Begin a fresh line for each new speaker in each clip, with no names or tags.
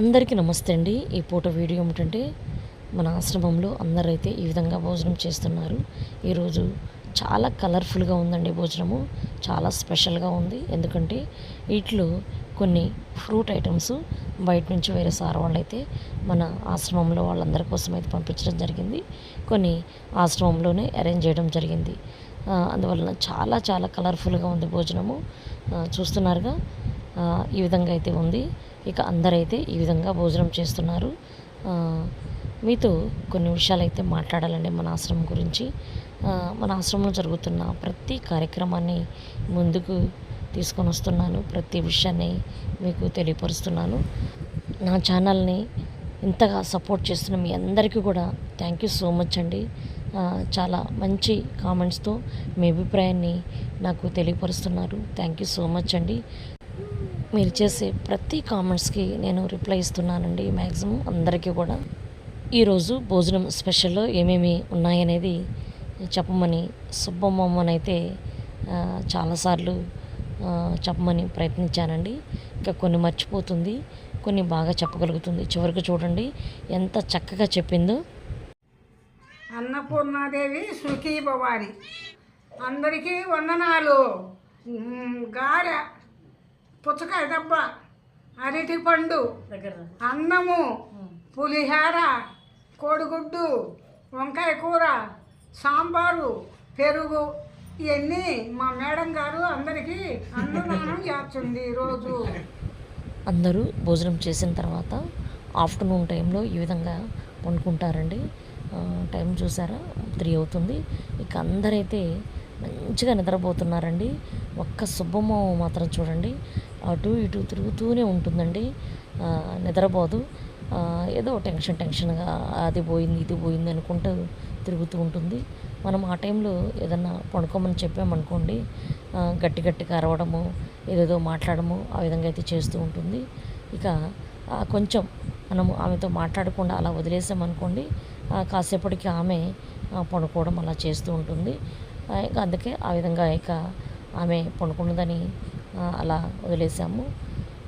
అందరికీ నమస్తే అండి. ఈ పూట వీడియో ఏమిటంటే మన ఆశ్రమంలో అందరైతే ఈ విధంగా భోజనం చేస్తున్నారు. ఈరోజు చాలా కలర్ఫుల్గా ఉందండి భోజనము. చాలా స్పెషల్గా ఉంది. ఎందుకంటే వీటిలో కొన్ని ఫ్రూట్ ఐటమ్స్ బయట నుంచి వేరే సార్ వాళ్ళు అయితే మన ఆశ్రమంలో వాళ్ళందరి కోసం అయితే పంపించడం జరిగింది. కొన్ని ఆశ్రమంలోనే అరేంజ్ చేయడం జరిగింది. అందువలన చాలా చాలా కలర్ఫుల్గా ఉంది భోజనము. చూస్తున్నారుగా? ఈ విధంగా అయితే ఉంది. ఇక అందరైతే ఈ విధంగా భోజనం చేస్తున్నారు. మీతో కొన్ని విషయాలు అయితే మాట్లాడాలండి మన ఆశ్రమం గురించి. మన ఆశ్రమంలో జరుగుతున్న ప్రతి కార్యక్రమాన్ని ముందుకు తీసుకొని వస్తున్నాను. ప్రతి విషయాన్ని మీకు తెలియపరుస్తున్నాను. నా ఛానల్ని ఇంతగా సపోర్ట్ చేస్తున్న మీ అందరికీ కూడా థ్యాంక్ యూ సో మచ్ అండి. చాలా మంచి కామెంట్స్తో మీ అభిప్రాయాన్ని నాకు తెలియపరుస్తున్నారు. థ్యాంక్ యూ సో మచ్ అండి. మీరు చేసే ప్రతి కామెంట్స్కి నేను రిప్లై ఇస్తున్నానండి మ్యాక్సిమం అందరికీ కూడా. ఈరోజు భోజనం స్పెషల్లో ఏమేమి ఉన్నాయనేది చెప్పమని సుబ్బమ్మమ్మనైతే చాలాసార్లు చెప్పమని ప్రయత్నించానండి. ఇంకా కొన్ని మర్చిపోతుంది కొన్ని బాగా చెప్పగలుగుతుంది. చివరికి చూడండి ఎంత చక్కగా చెప్పిందో.
అన్నపూర్ణాదేవి సుఖీ భవాని అందరికీ వందనాలు. మ్, గారె. పుచ్చకాయ దెబ్బ అరటి పండు అన్నము పులిహార కోడిగుడ్డు వంకాయ కూర సాంబారు పెరుగు ఇవన్నీ మా మేడం గారు అందరికీ అన్నదానం చేస్తుంది ఈరోజు
అందరూ భోజనం చేసిన తర్వాత ఆఫ్టర్నూన్ టైంలో ఈ విధంగా వండుకుంటారండి. టైం చూసారా? త్రీ అవుతుంది. ఇక అందరైతే మంచిగా నిద్రపోతున్నారండి. ఒక్క సుబ్బమ్మ మాత్రం చూడండి. అటు ఇటు తిరుగుతూనే ఉంటుందండి. నిద్రపోదు. ఏదో టెన్షన్ టెన్షన్గా అది పోయింది ఇది పోయింది అనుకుంటూ తిరుగుతూ ఉంటుంది. మనం ఆ టైంలో ఏదన్నా పడుకోమని చెప్పామనుకోండి గట్టి గట్టిగా అరవడము ఏదేదో మాట్లాడము ఆ విధంగా అయితే చేస్తూ ఉంటుంది. ఇక కొంచెం మనము ఆమెతో మాట్లాడకుండా అలా వదిలేసామనుకోండి కాసేపటికి ఆమె పండుకోవడం పడుకోవడం అలా చేస్తూ ఉంటుంది. ఇంకా అందుకే ఆ విధంగా ఇక ఆమె పడుకున్నదని అలా వదిలేసాము.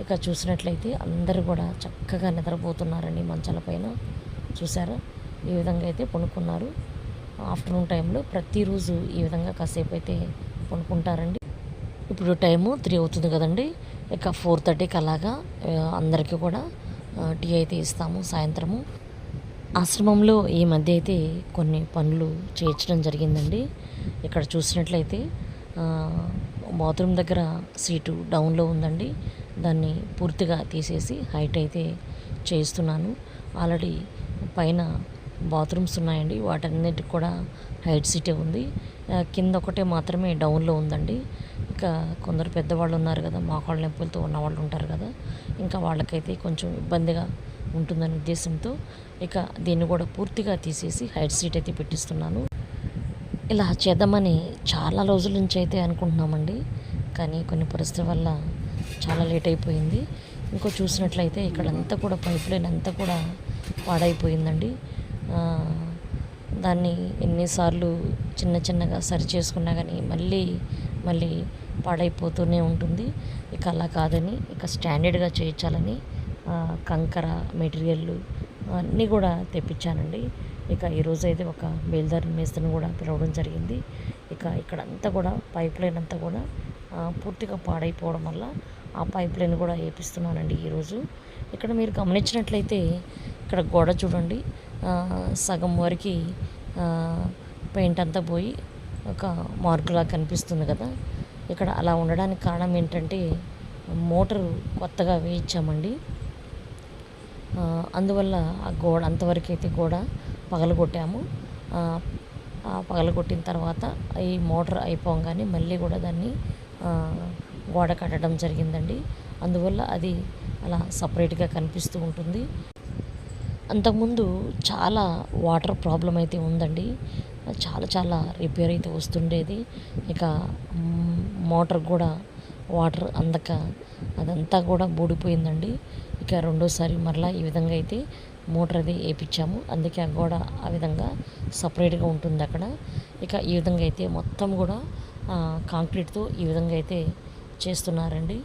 ఇక చూసినట్లయితే అందరూ కూడా చక్కగా నిద్రపోతున్నారండి మంచాల పైన. చూసారా? ఈ విధంగా అయితే పనుకున్నారు ఆఫ్టర్నూన్ టైంలో ప్రతిరోజు ఈ విధంగా కాసేపు అయితే పనుకుంటారండి ఇప్పుడు టైము త్రీ అవుతుంది కదండి. ఇక ఫోర్ థర్టీకి అలాగా అందరికీ కూడా టీ అయితే ఇస్తాము సాయంత్రము. ఆశ్రమంలో ఈ మధ్య అయితే కొన్ని పనులు చేయించడం జరిగిందండి. ఇక్కడ చూసినట్లయితే బాత్రూమ్ దగ్గర సీటు డౌన్లో ఉందండి. దాన్ని పూర్తిగా తీసేసి హైట్ అయితే చేస్తున్నాను ఆల్రెడీ పైన బాత్రూమ్స్ ఉన్నాయండి. వాటన్నిటికి కూడా హైట్ సీటే ఉంది. కింద ఒకటే మాత్రమే డౌన్లో ఉందండి. ఇంకా కొందరు పెద్దవాళ్ళు ఉన్నారు కదా మోకాళ్ళ నొప్పులతో ఉన్న వాళ్ళు ఉంటారు కదా ఇంకా వాళ్ళకైతే కొంచెం ఇబ్బందిగా ఉంటుందనే ఉద్దేశంతో ఇక దీన్ని కూడా పూర్తిగా తీసేసి హైట్ సీట్ అయితే పెట్టిస్తున్నాను. ఇలా చేద్దామని చాలా రోజుల నుంచి అయితే అనుకుంటున్నామండి. కానీ కొన్ని పరిస్థితుల వల్ల చాలా లేట్ అయిపోయింది. ఇంకో చూసినట్లయితే ఇక్కడంతా కూడా పైప్ లైన్ అంతా కూడా పాడైపోయిందండి. దాన్ని ఎన్నిసార్లు చిన్న చిన్నగా సరి చేసుకున్నా కానీ మళ్ళీ మళ్ళీ పాడైపోతూనే ఉంటుంది. ఇక అలా కాదని ఇక స్టాండర్డ్గా చేయించాలని కంకర మెటీరియల్ అన్నీ కూడా తెప్పించానండి. ఇక ఈరోజు అయితే ఒక బేల్దారి మేస్త్రిని కూడా పిలవడం జరిగింది. ఇక ఇక్కడంతా కూడా పైప్ లైన్ అంతా కూడా పూర్తిగా పాడైపోవడం వల్ల ఆ పైప్ లైన్ కూడా వేపిస్తున్నానండి ఈరోజు ఇక్కడ మీరు గమనించినట్లయితే ఇక్కడ గోడ చూడండి సగం వరకు పెయింట్ అంతా పోయి ఒక మార్కులా కనిపిస్తుంది కదా. ఇక్కడ అలా ఉండడానికి కారణం ఏంటంటే మోటారు కొత్తగా వేయించామండి. అందువల్ల ఆ గోడ అంతవరకు అయితే గోడ పగలగొట్టాము. పగలగొట్టిన తర్వాత ఈ మోటార్ అయిపోగానే మళ్ళీ కూడా దాన్ని గోడ కట్టడం జరిగిందండి. అందువల్ల అది అలా సపరేట్గా కనిపిస్తూ ఉంటుంది. అంతకుముందు చాలా వాటర్ ప్రాబ్లం అయితే ఉందండి. చాలా చాలా రిపేర్ అయితే వస్తుండేది. ఇక మోటార్ కూడా వాటర్ అందక అదంతా కూడా బూడిపోయిందండి. ఇక రెండోసారి మరలా ఈ విధంగా అయితే మోటర్ అది వేయించాము అందుకే ఆ గోడ ఆ విధంగా సపరేట్గా ఉంటుంది అక్కడ. ఇక ఈ విధంగా అయితే మొత్తం కూడా కాంక్రీట్తో ఈ విధంగా అయితే చేస్తున్నారండి.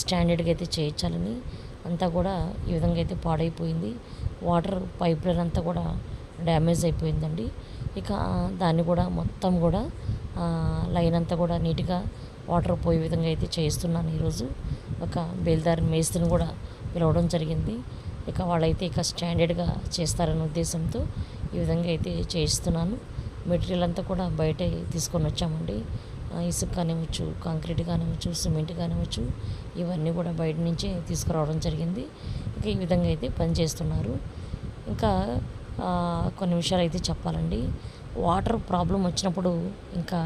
స్టాండర్డ్గా అయితే చేయించాలని అంతా కూడా ఈ విధంగా అయితే పాడైపోయింది. వాటర్ పైప్ లైన్ అంతా కూడా డ్యామేజ్ అయిపోయిందండి. ఇక దాన్ని కూడా మొత్తం కూడా లైన్ అంతా కూడా నీట్గా వాటర్ పోయే విధంగా అయితే చేస్తున్నాను ఈరోజు. ఒక బేల్దారి మేస్త్రిని కూడా పిలవడం జరిగింది. ఇక వాళ్ళైతే ఇక స్టాండర్డ్గా చేస్తారనే ఉద్దేశంతో ఈ విధంగా అయితే చేయిస్తున్నాను. మెటీరియల్ అంతా కూడా బయటే తీసుకొని వచ్చామండి. ఇసుక కానివ్వచ్చు కాంక్రీట్ కానివ్వచ్చు సిమెంట్ కానివ్వచ్చు ఇవన్నీ కూడా బయట నుంచే తీసుకురావడం జరిగింది. ఇక ఈ విధంగా అయితే పని చేస్తున్నారు. ఇంకా కొన్ని విషయాలు అయితే చెప్పాలండి. వాటర్ ప్రాబ్లం వచ్చినప్పుడు ఇంకా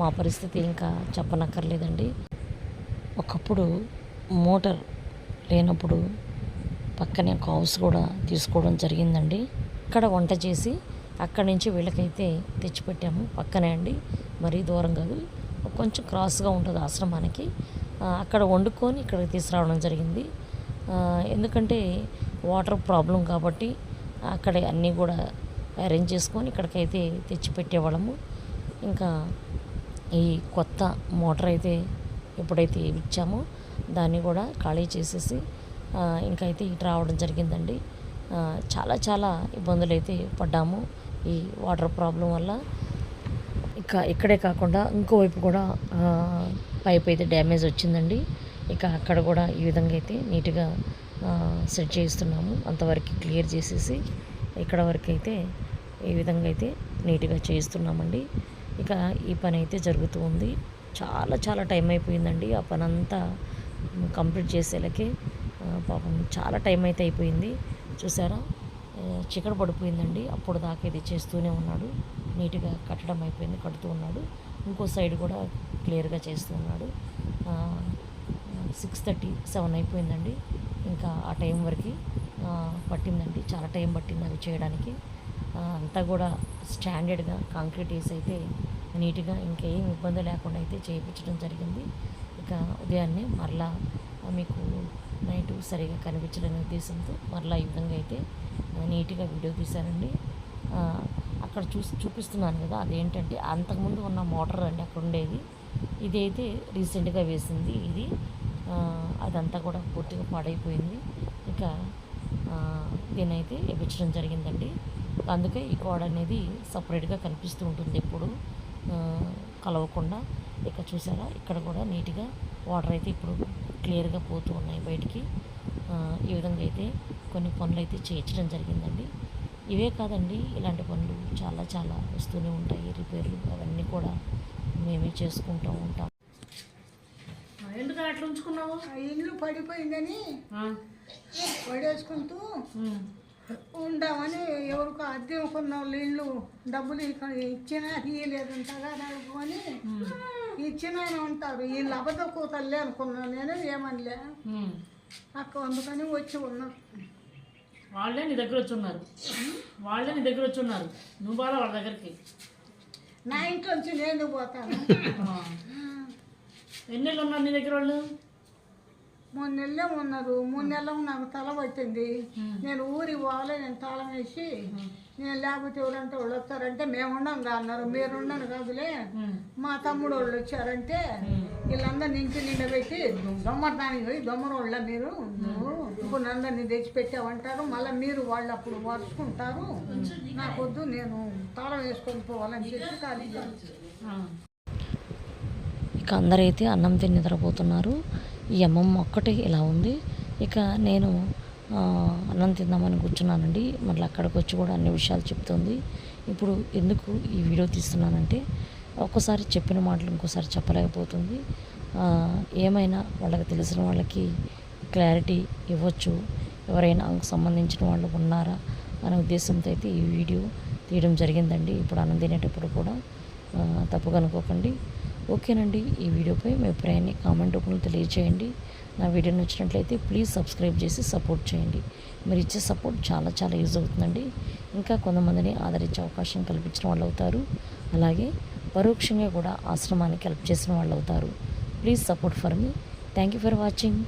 మా పరిస్థితి ఇంకా చెప్పనక్కర్లేదండి. ఒకప్పుడు మోటార్ లేనప్పుడు పక్కనే ఒక హౌస్ కూడా తీసుకోవడం జరిగిందండి. ఇక్కడ వంట చేసి అక్కడి నుంచి వీళ్ళకైతే తెచ్చిపెట్టాము. పక్కనే అండి. మరీ దూరం కాదు. కొంచెం క్రాస్గా ఉంటుంది ఆశ్రమానికి. అక్కడ వండుకొని ఇక్కడికి తీసుకురావడం జరిగింది. ఎందుకంటే వాటర్ ప్రాబ్లం కాబట్టి అక్కడే అన్నీ కూడా అరేంజ్ చేసుకొని ఇక్కడికైతే తెచ్చిపెట్టేవాళ్ళము. ఇంకా ఈ కొత్త మోటార్ అయితే ఎప్పుడైతే ఇచ్చామో దాన్ని కూడా ఖాళీ చేసేసి ఇంకైతే ఇటు రావడం జరిగిందండి. చాలా చాలా ఇబ్బందులు అయితే పడ్డాము ఈ వాటర్ ప్రాబ్లం వల్ల. ఇక ఇక్కడే కాకుండా ఇంకోవైపు కూడా పైప్ అయితే డ్యామేజ్ వచ్చిందండి. ఇక అక్కడ కూడా ఈ విధంగా అయితే నీట్గా సెట్ చేయిస్తున్నాము. అంతవరకు క్లియర్ చేసేసి ఇక్కడ వరకు అయితే ఈ విధంగా అయితే నీట్గా చేయిస్తున్నామండి. ఇక ఈ పని అయితే జరుగుతూ ఉంది. చాలా చాలా టైం అయిపోయిందండి. ఆ పని అంతా కంప్లీట్ చేసేలకే పాపం చాలా టైం అయితే అయిపోయింది. చూసారా? చికెన్ పడిపోయిందండి. అప్పుడు దాకా ఇది చేస్తూనే ఉన్నాడు. నీట్గా కట్టడం అయిపోయింది కడుతూ ఉన్నాడు. ఇంకో సైడ్ కూడా క్లియర్గా చేస్తూ ఉన్నాడు. సిక్స్ థర్టీ సెవెన్ అయిపోయిందండి. ఇంకా ఆ టైం వరకు పట్టిందండి. చాలా టైం పట్టింది అవి చేయడానికి. అంతా కూడా స్టాండర్డ్గా కాంక్రీట్ వేసి అయితే నీట్గా ఇంకేం ఇబ్బంది లేకుండా అయితే చేయించడం జరిగింది. ఇక ఉదయాన్నే మరలా మీకు నైట్ సరిగా కనిపించడనే ఉద్దేశంతో మరలా ఈ విధంగా అయితే నీట్గా వీడియో తీశానండి. అక్కడ చూసి చూపిస్తున్నాను కదా అదేంటంటే అంతకుముందు ఉన్న మోటార్ అండి అక్కడ ఉండేది. ఇదైతే రీసెంట్గా వేసింది ఇది. అదంతా కూడా పూర్తిగా పాడైపోయింది. ఇక దీనైతే ఇప్పించడం జరిగిందండి. అందుకే ఈ గోడ అనేది సపరేట్గా కనిపిస్తూ ఉంటుంది ఎప్పుడు. కలవకుండా. ఇక చూసారా? ఇక్కడ కూడా నీట్గా వాటర్ అయితే ఇప్పుడు క్లియర్గా పోతూ ఉన్నాయి బయటికి. ఆ, ఈ విధంగా అయితే కొన్ని పనులు అయితే చేయించడం జరిగిందండి. ఇవే కాదండి ఇలాంటి పనులు చాలా చాలా వస్తూనే ఉంటాయి. రిపేర్లు అవన్నీ కూడా మేమే చేసుకుంటూ ఉంటాం.
ఎందుకు అట్లా ఉంచుకున్నావు?
ఆ ఇల్లు పడిపోయిందని పడేసుకుంటూ ఉండామని ఎవరికో అద్దె కొన్న వాళ్ళు ఇల్లు డబ్బులు ఇచ్చినా ఇయ్యలేదంటగా అనుకొని ఇచ్చిన ఉంటారు వీళ్ళు అబద్ధ కూతలే అనుకున్నాను నేను ఏమనిలే. అక్క అందుకని వచ్చి ఉన్నాం.
వాళ్ళే నీ దగ్గర వచ్చి ఉన్నారు. వాళ్ళే నీ దగ్గర వచ్చి ఉన్నారు. నువ్వు బాగా వాళ్ళ దగ్గరికి.
నా ఇంట్లోంచి నేను పోతాను.
ఎన్ని నెలలు ఉన్నారు నీ దగ్గర వాళ్ళు?
మూడు నెలలే ఉన్నారు. మూడు నెలలకు నాకు తల పట్టింది. నేను ఊరికి పోవాలి నేను తాళం వేసి నేను లేకపోతే ఎవరంటే వాళ్ళు వస్తారంటే మేము ఉండం రా అన్నారు మీరు ఉండను కాదులే. మా తమ్ముడు వాళ్ళు వచ్చారంటే వీళ్ళందరూ నించి నిండబెట్టి దొమ్మటానికి పోయి దొమ్మరోళ్ళ మీరు ఇప్పుడు అందరినీ తెచ్చి పెట్టావంటారు మళ్ళీ మీరు వాళ్ళు అప్పుడు వరుసుకుంటారు నాకొద్దు నేను తాళం వేసుకొని పోవాలని చెప్పి ఖాళీ చేసి
ఇక అందరైతే అన్నం తిని నిద్రపోతున్నారు. ఈ అమ్మమ్మ ఒక్కటే ఇలా ఉంది. ఇక నేను అన్నం తిందామని కూర్చున్నానండి. మళ్ళీ అక్కడికి వచ్చి కూడా అన్ని విషయాలు చెప్తుంది. ఇప్పుడు ఎందుకు ఈ వీడియో తీస్తున్నానంటే ఒక్కసారి చెప్పిన మాటలు ఇంకోసారి చెప్పలేకపోతుంది. ఏమైనా వాళ్ళకి తెలిసిన వాళ్ళకి క్లారిటీ ఇవ్వచ్చు. ఎవరైనా సంబంధించిన వాళ్ళు ఉన్నారా అనే ఉద్దేశంతో అయితే ఈ వీడియో తీయడం జరిగిందండి. ఇప్పుడు అన్నం తినేటప్పుడు కూడా తప్పుగా అనుకోకండి. ఓకేనండి. ఈ వీడియోపై మీ అభిప్రాయాన్ని కామెంట్ రూపంలో తెలియజేయండి. నా వీడియో నచ్చినట్లయితే ప్లీజ్ సబ్స్క్రైబ్ చేసి సపోర్ట్ చేయండి. మీరు ఇచ్చే సపోర్ట్ చాలా చాలా యూజ్ అవుతుందండి. ఇంకా కొంతమందిని ఆదరించే అవకాశం కల్పించిన వాళ్ళు అవుతారు. అలాగే పరోక్షంగా కూడా ఆశ్రమానికి హెల్ప్ చేసిన వాళ్ళు అవుతారు. Please support for me. Thank you for watching.